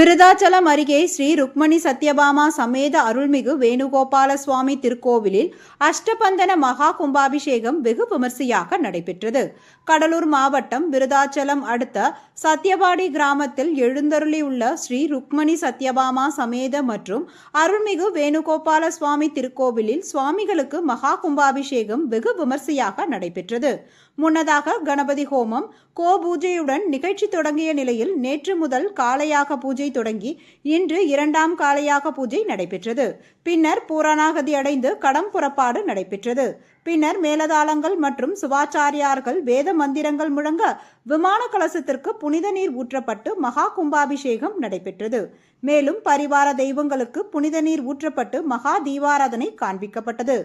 விருதாச்சலம் அருகே ஸ்ரீ ருக்மணி சத்யபாமா சமேத அருள்மிகு வேணுகோபால சுவாமி திருக்கோவிலில் அஷ்டபந்தன மகா கும்பாபிஷேகம் வெகு விமர்சையாக நடைபெற்றது. கடலூர் மாவட்டம் விருதாச்சலம் அடுத்த சத்யபாடி கிராமத்தில் எழுந்தருளியுள்ள ஸ்ரீ ருக்மணி சத்யபாமா சமேத மற்றும் அருள்மிகு வேணுகோபால சுவாமி திருக்கோவிலில் சுவாமிகளுக்கு மகா கும்பாபிஷேகம் வெகு விமர்சையாக நடைபெற்றது. முன்னதாக கணபதி ஹோமம் கோ பூஜையுடன் நிகழ்ச்சி தொடங்கிய நிலையில் நேற்று முதல் காளையாக பூஜை தொடங்கி இன்று இரண்டாம் காலையாக பூஜை நடைபெற்றது. பின்னர் பூரணாகதி அடைந்து கடம் புறப்பாடு நடைபெற்றது. பின்னர் மேலதாளங்கள் மற்றும் சுவாச்சாரியார்கள் வேத மந்திரங்கள் முழங்க விமான கலசத்திற்கு புனித நீர் ஊற்றப்பட்டு மகா கும்பாபிஷேகம் நடைபெற்றது. மேலும் பரிவார தெய்வங்களுக்கு புனித நீர் ஊற்றப்பட்டு மகா தீபாராதனை காண்பிக்கப்பட்டது.